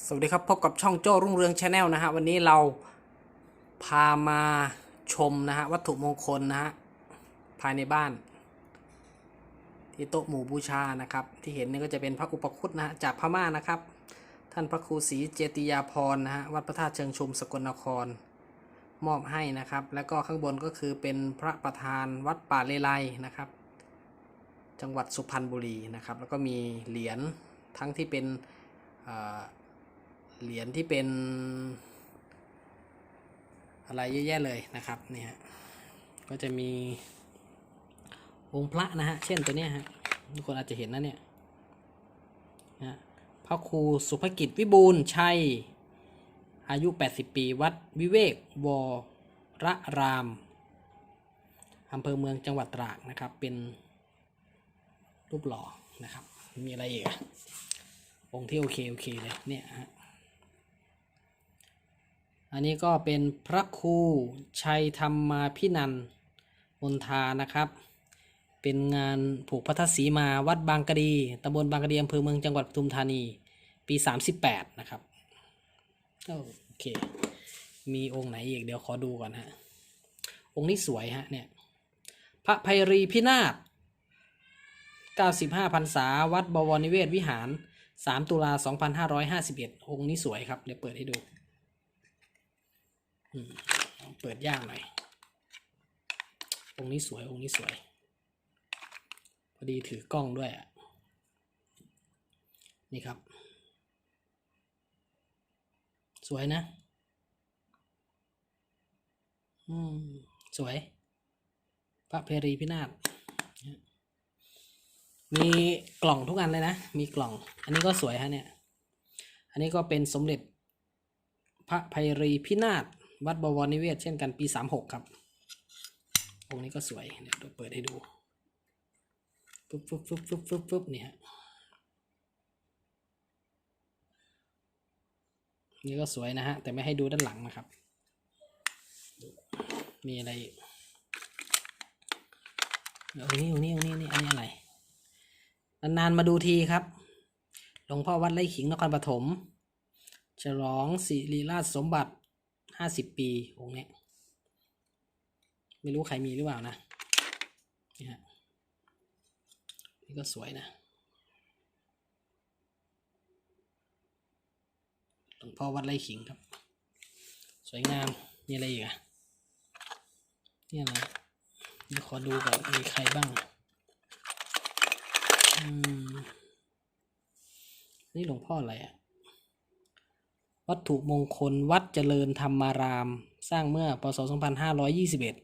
สวัสดีครับพบกับช่องโจ้รุ่งเรืองชาแนลนะฮะวันนี้เราพามาชมนะฮะวัตถุมงคลนะฮะภายในบ้าน ที่โต๊ะหมู่บูชานะครับ ที่เห็นนี่ก็จะเป็นพระอุปคุตนะฮะจากพม่านะครับ ท่านพระครูศรีเจติยาพรนะฮะวัดพระธาตุเชิงชุมสกลนครมอบให้นะครับ แล้วก็ข้างบนก็คือเป็นพระประธานวัดป่าเลไลนะครับ จังหวัดสุพรรณบุรีนะครับ แล้วก็มีเหรียญทั้งที่เป็น เหรียญที่เป็น อะไรเยอะแยะเลยนะครับเนี่ยฮะก็จะมีองค์พระนะฮะเช่นตัวเนี้ยฮะทุกคนอาจจะเห็นนะเนี่ยนะพระครูสุภกิจวิบูลชัย อายุ 80 ปีวัดวิเวกวรรามอำเภอเมืองจังหวัดตราดนะครับ เป็นรูปหล่อนะครับ มีอะไรอีกอะองค์ที่โอเค โอเคเลยเนี่ยฮะ อันนี้ก็เป็นพระครูชัยธรรมาพินันมนทานะครับ เป็นงานผูกพัทธสีมาวัดบางกะดีตำบลบางกะดีอำเภอเมืองจังหวัดปทุมธานี ปี 38 นะครับ โอเค มีองค์ไหนอีกเดี๋ยวขอดูก่อนฮะ องค์นี้สวยฮะเนี่ย พระไพรีพินาศ95พรรษา วัดบวรนิเวศวิหาร 3 ตุลา 2551 องค์นี้สวยครับ เดี๋ยวเปิดให้ดู เปิดยากหน่อย องค์นี้สวย องค์นี้สวย พอดีถือกล้องด้วยอะ นี่ครับ สวยนะ อืม สวย พระเพรีพินาศมีกล่องทุกอันเลยนะ มีกล่อง อันนี้ก็สวยฮะเนี่ย อันนี้ก็เป็นสมเด็จพระไพรีพินาศ วัดบวรนิเวศเช่นกันปีสามหกครับองค์นี้ก็สวยเดี๋ยวเปิดให้ดูปุ๊บปุ๊บปุ๊บปุ๊บปุ๊บปุ๊บเนี่ยฮะนี่ก็สวยนะฮะ แต่ไม่ให้ดูด้านหลังนะครับ มีอะไรอีกเอาองค์นี้องค์นี้องค์นี้นี่อันนี้อะไร นานๆมาดูทีครับ หลวงพ่อวัดไร่ขิงนครปฐม ฉลองสิริราชสมบัติ ห้าสิบปีองค์เนี้ยไม่รู้ใครมีหรือเปล่านะนี่ฮะนี่ก็สวยนะหลวงพ่อวัดไร่ขิงครับ สวยงามมีอะไรอีกอะนี่อะไรนี่ขอดูก่อนมีใครบ้างอืมนี่หลวงพ่ออะไรอะ วัตถุมงคลวัดเจริญธรรมาราม สร้างเมื่อปศ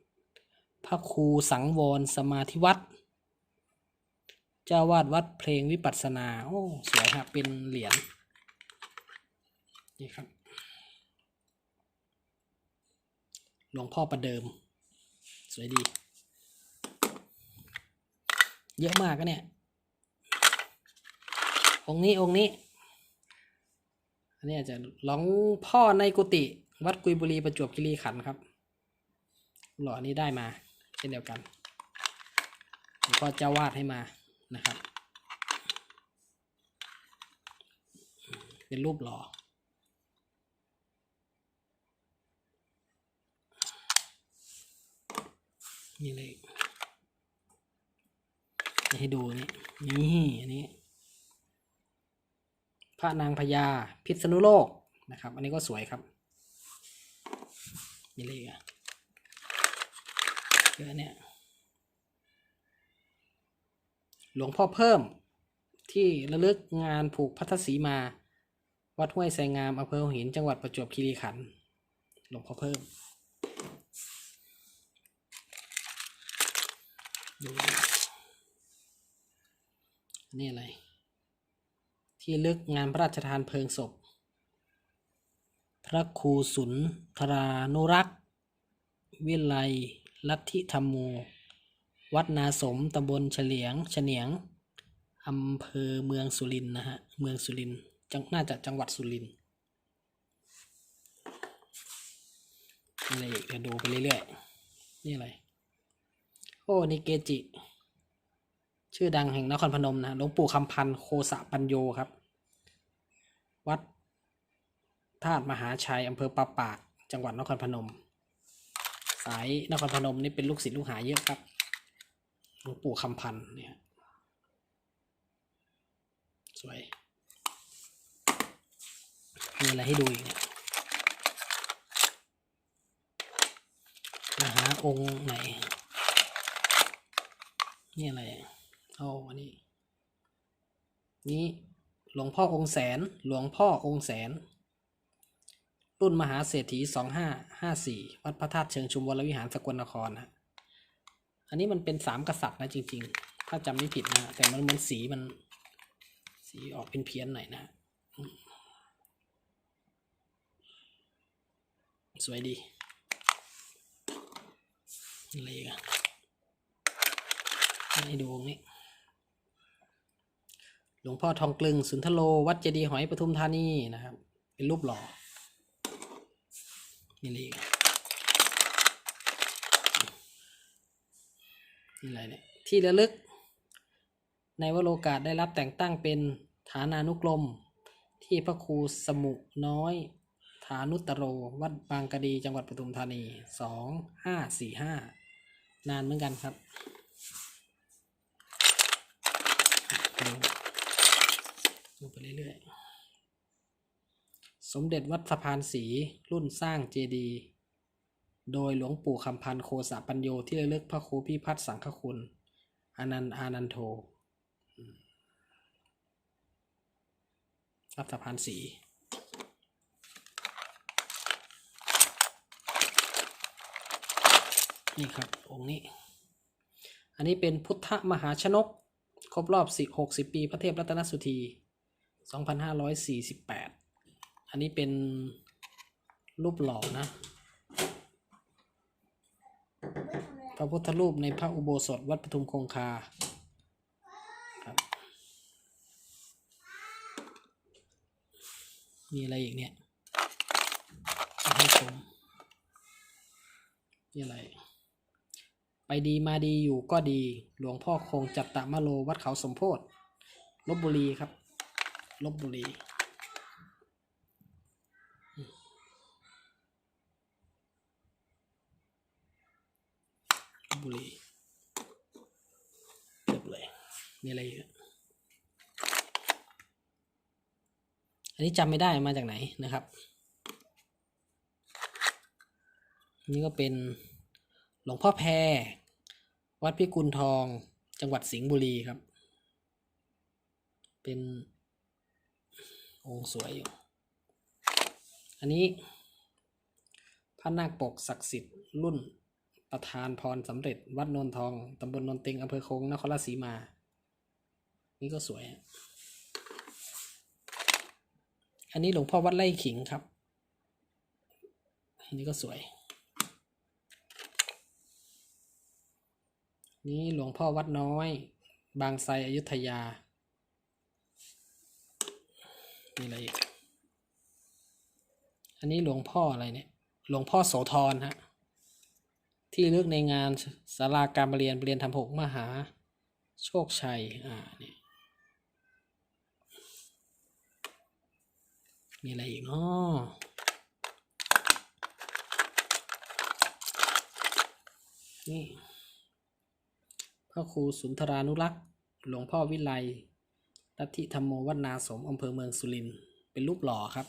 2521 พระครูสังวรสมาธิวัดเจ้าวาดวัดเพลงวิปัสสนา โอ้ สวยครับเป็นเหรียญนี่ครับ หลวงพ่อประเดิม สวยดี เยอะมากก็เนี่ย องค์นี้องค์นี้ อันนี้อาจจะหลวงพ่อในกุฏิวัดกุยบุรีประจวบคีรีขันธ์ครับ หล่อนี้ได้มา เช่นเดียวกันหลวงพ่อเจ้าวาดให้มานะครับ เป็นรูปหล่อนี่เลยให้ดูนี่นี่อันนี้ พระนางพญาพิษณุโลกนะครับ อันนี้ก็สวยครับนี่เลยอะเยอะเนี่ยหลวงพ่อเพิ่มที่ระลึกงานผูกพัทธสีมา วัดห้วยไซงามอำเภอหินจังหวัดประจวบคีรีขันธ์หลวงพ่อเพิ่มนี่อะไร ที่ลึกงานพระราชทานเพลิงศพ พระครูสุนทรานุรักษ์ วิไลลัทธิธรรมโม วัดนาสมตำบลเฉลียงเฉนียงอำเภอเมืองสุรินทร์นะฮะ เมืองสุรินทร์จังน่าจะจังหวัดสุรินทร์อะไรอีกเดี๋ยวดูไปเรื่อยๆ นี่อะไร โอ้ นี่เกจิ ชื่อดังแห่งนครพนมนะหลวงปู่คำพันธ์โคสะปัญโยครับ วัดธาตุมหาชัยอำเภอปาปาก จังหวัดนครพนม สายนครพนมนี่เป็นลูกศิษย์ลูกหาเยอะครับหลวงปู่คำพันธ์เนี่ยสวยมีอะไรให้ดูอีกเนี่ยมหาองค์ไหน นี่อะไร เอาอันนี้ นี่หลวงพ่อองค์แสน หลวงพ่อองค์แสน รุ่นมหาเศรษฐีสองห้าห้าสี่วัดพระธาตุเชิงชุมวรวิหารสกลนครนะอันนี้มันเป็นสามกษัตริย์นะจริง ๆ ถ้าจำไม่ผิดนะ แต่มันมันสีมัน สีออกเป็นเพี้ยนหน่อยนะสวยดีอะไรอีกันให้ดูตรงนี้ หลวงพ่อทองกลึงสุนทโล วัดเจดีหอยปทุมธานีนะครับ เป็นรูปหล่อนี่อะไรอีอะนี่อะไรเนี่ยที่ระลึก ในวโรกาสได้รับแต่งตั้งเป็นฐานานุกรม ที่พระครูสมุน้อยฐานุตโร วัดบางกะดีจังหวัดปทุมธานีสองห้าสี่ห้านานเหมือนกันครับ ดูไปเรื่อยๆ สมเด็จวัดสะพานสีรุ่นสร้างเจดีย์โดยหลวงปู่คำพันธ์โคสะปัญโยที่ระลึกพระครูพิพัฒน์สังฆคุณอนันต์อานันโทวัดสะพานสีนี่ครับ องค์นี้ อันนี้เป็นพุทธมหาชนก ครบรอบสิหกสิบปี พระเทพรัตนสุธี สองพันห้าร้อยสี่สิบแปดอันนี้เป็นรูปหล่อนะ พระพุทธรูปในพระอุโบสถวัดปทุมคงคาครับมีอะไรอีกเนี่ยให้ชมนี่อะไร ไปดีมาดีอยู่ก็ดี หลวงพ่อคงจัตตมโลวัดเขาสมโพธิลบบุรีครับ ลบบุรีลบบุรีเรียบเลยมีอะไรอีกอะอันนี้จำไม่ได้มาจากไหนนะครับนี่ก็เป็นหลวงพ่อแพร วัดพิกุลทอง จังหวัดสิงห์บุรีครับ เป็น องค์สวยอยู่ อันนี้พระนาคปกศักดิ์สิทธิ์รุ่นประธานพรสำเร็จวัดนนทองตำบลนนต็งอำเภอคงนครราชสีมา นี่ก็สวยอะอันนี้หลวงพ่อวัดไร่ขิงครับ อันนี้ก็สวย นี่หลวงพ่อวัดน้อย บางไทรอยุธยา มีอะไรอีก อันนี้หลวงพ่ออะไรเนี่ย หลวงพ่อโสธรฮะ ที่เลือกในงานสาราการรเรียนเรียนทำหกมหา โชคชัย อ่านี่มีอะไรอีกเนาะนี่พระครูสุนทรานุรักษ์ หลวงพ่อวิไล ลัทธิธรรมโมวัดนาสมอำเภอเมืองสุรินทร์เป็นรูปหล่อครับ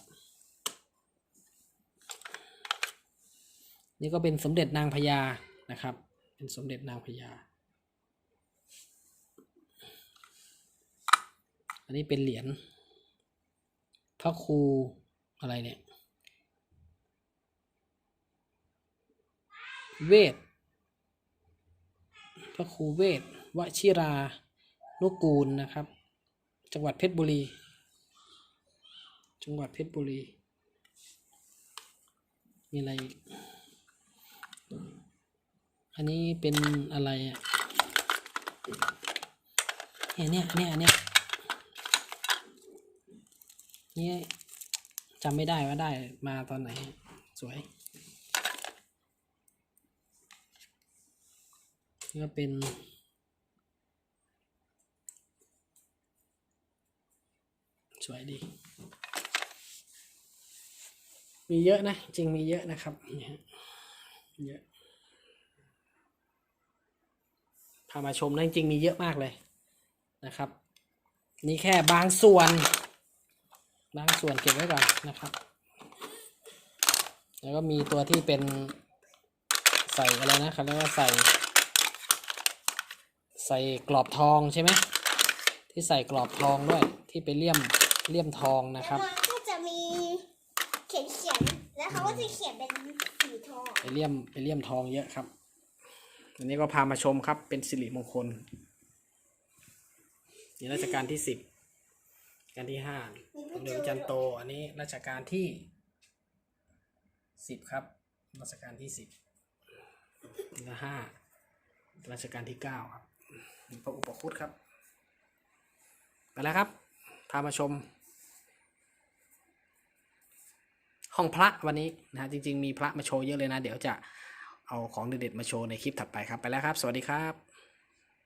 นี่ก็เป็นสมเด็จนางพญานะครับ เป็นสมเด็จนางพญาอันนี้เป็นเหรียญพระครูอะไรเนี่ยเวทพระครูเวทวชิรานุกูลนะครับ จังหวัดเพชรบุรี จังหวัดเพชรบุรี มีอะไรอีก อันนี้เป็นอะไรอะ เนี่ยเนี่ยเนี่ยเนี่ยนี่จำไม่ได้ว่าได้มาตอนไหน สวยนี่ก็เป็น สวยดี มีเยอะนะ จริงมีเยอะนะครับนี่ฮะเยอะพามาชมนะจริงมีเยอะมากเลยนะครับ นี่แค่บางส่วน บางส่วนเก็บไว้ก่อนนะครับ แล้วก็มีตัวที่เป็นใส่อะไรนะเขาเรียกว่าใส่ ใส่กรอบทองใช่ไหมที่ใส่กรอบทองด้วยที่ไปเลี่ยม เลี่ยมทองนะครับแล้วก็จะมีเขียนเขียนๆแล้วเขาก็จะเขียนเป็นสีทองไปเลี่ยมไปเลี่ยมทองเยอะครับอันนี้ก็พามาชมครับ เป็นสิริมงคลนี่รัชกาลที่สิบรัชกาลที่ห้ามีสผู้มเด็จจูพระจันทร์โต อันนี้รัชกาลที่สิบครับรัชกาลที่สิบและห้ารัชกาลที่เก้าครับพระอุปคุตครับ ไปแล้วครับ พามาชม ห้องพระวันนี้นะฮะจริง ๆ มีพระมาโชว์เยอะเลยนะ เดี๋ยวจะเอาของเด็ดๆมาโชว์ในคลิปถัดไปครับไปแล้วครับ สวัสดีครับ